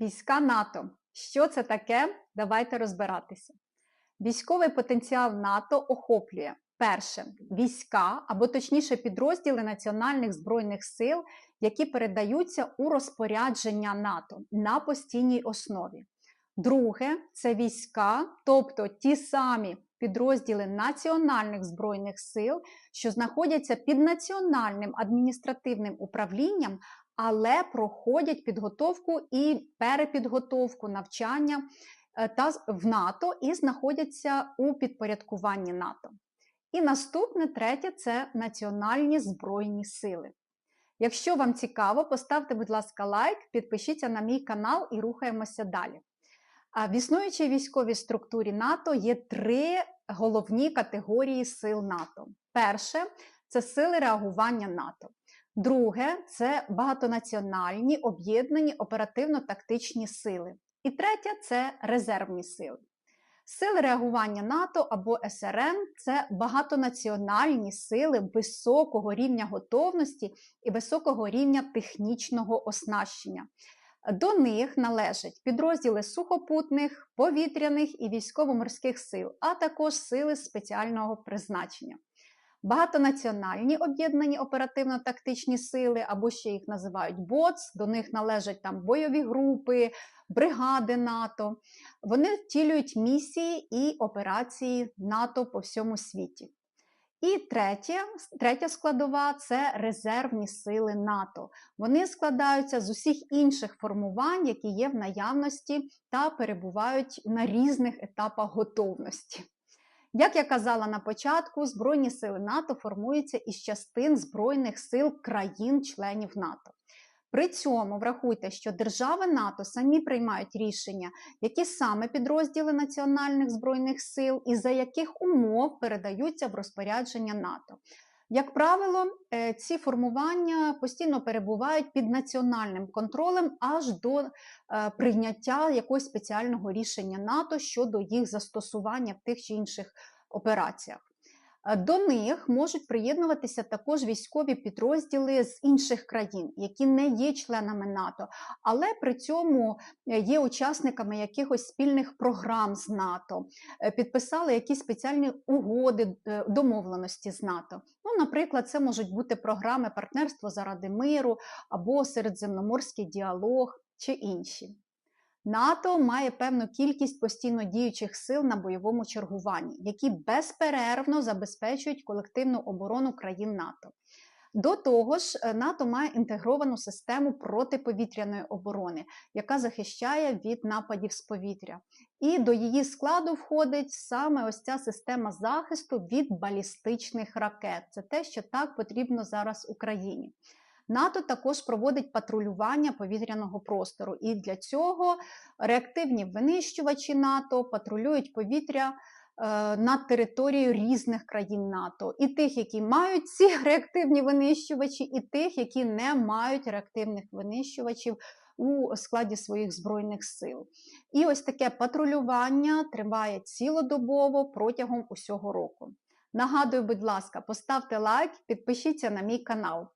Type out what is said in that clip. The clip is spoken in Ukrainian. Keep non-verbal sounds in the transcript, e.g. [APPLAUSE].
Війська НАТО. Що це таке? Давайте розбиратися. Військовий потенціал НАТО охоплює перше війська або точніше підрозділи національних збройних сил, які передаються у розпорядження НАТО на постійній основі. Друге це війська, тобто ті самі підрозділи національних збройних сил, що знаходяться під національним адміністративним управлінням, але проходять підготовку і перепідготовку навчання е, та в НАТО і знаходяться у підпорядкуванні НАТО. І наступне третє це національні збройні сили. Якщо вам цікаво, поставте, будь ласка, лайк, підпишіться на мій канал і рухаємося далі. В існуючій військовій структурі НАТО є три головні категорії сил НАТО. Перше це сили реагування НАТО. Друге це багатонаціональні об'єднані оперативно-тактичні сили. І третє це резервні сили. Сили реагування НАТО або СРН це багатонаціональні сили високого рівня готовності і високого рівня технічного оснащення. До них належать підрозділи сухопутних, повітряних і військово-морських сил, а також сили спеціального призначення. Багатонаціональні об'єднані оперативно-тактичні сили, або ще їх називають БОЦ, до них належать там бойові групи, бригади НАТО. Вони втілюють місії і операції НАТО по всьому світі. І третє, третя складова це резервні сили НАТО. Вони складаються з усіх інших формувань, які є в наявності та перебувають на різних етапах готовності. Як я казала на початку, Збройні сили НАТО формуються із частин Збройних сил країн-членів НАТО. При цьому врахуйте, що держави НАТО самі приймають рішення, які саме підрозділи національних збройних сил і за яких умов передаються в розпорядження НАТО. Як правило, е, ці формування постійно перебувають під національним контролем аж до е, прийняття якогось спеціального рішення НАТО щодо їх застосування в тих чи інших операціях. Е, до них можуть приєднуватися також військові підрозділи з інших країн, які не є членами НАТО, але при цьому е, є учасниками якихось спільних програм з НАТО, е, підписали якісь спеціальні угоди домовленості з НАТО. Ну, Наприклад, це можуть бути програми партнерство заради миру або середземноморський діалог чи інші. НАТО має певну кількість постійно діючих сил на бойовому чергуванні, які безперервно забезпечують колективну оборону країн НАТО. До того ж, е, НАТО має інтегровану систему протиповітряної оборони, яка захищає від нападів з повітря. І до її складу входить саме ось ця система захисту від балістичних ракет. Це те, що так потрібно зараз Україні. НАТО також проводить патрулювання повітряного простору, і для цього реактивні винищувачі НАТО патрулюють повітря. Е, над територією різних країн НАТО, і тих, які мають ці [LAUGHS] реактивні винищувачі, і тих, які не мають реактивних винищувачів у складі своїх збройних сил. І ось таке патрулювання триває цілодобово протягом усього року. Нагадую, будь ласка, поставте лайк, підпишіться на мій канал.